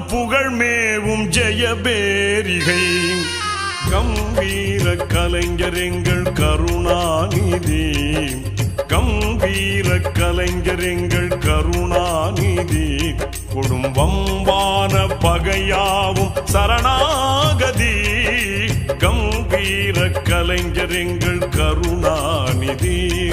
துறையாவும் புகழ் மேவும் ஜெயபேரிகை கம்பீர கலைஞர் எங்கள் கருணாநிதி. கம்பீர கலைஞர் எங்கள் கருணாநிதி. குடும்பம்பான பகையாவும் சரணாகதி. கம்பீர கலைஞர் எங்கள் கருணாநிதி.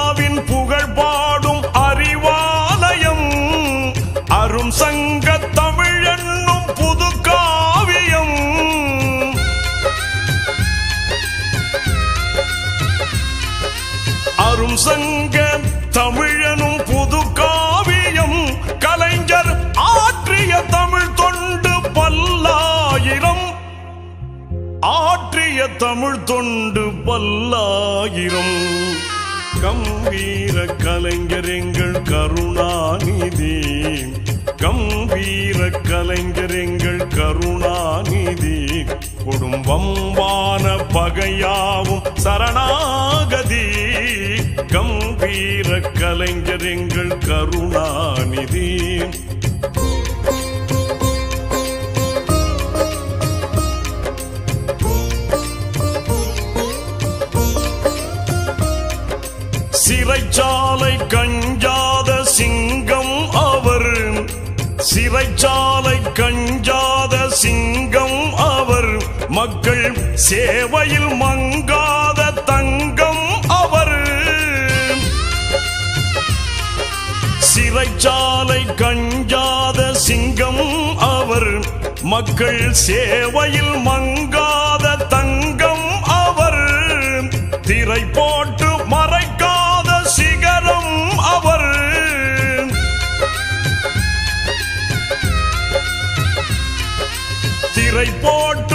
அரும் சங்க தமிழனும் புது காவியம் கலைஞர் ஆற்றிய தமிழ் தொண்டு பல்லாயிரம். ஆற்றிய தமிழ் தொண்டு பல்லாயிரம். கம்பீர கலைஞர் எங்கள் கருணாநிதி. கம்பீர கலைஞர் எங்கள் கருணாநிதி. குடும்பம்பான பகையாவும் சரணாகதி. கம்பீர கலைஞர் எங்கள் கருணாநிதி. சிறைச்சாலை கஞ்சாத சிங்கம் அவர். சிறைச்சாலை கஞ்சாத சிங்கம் அவர். மக்கள் சேவையில் மங்காத மக்கள் சேவையில் மங்காத தங்கம் அவர். திரை போட்டு மறைக்காத சிகரம் அவர். திரை போட்டு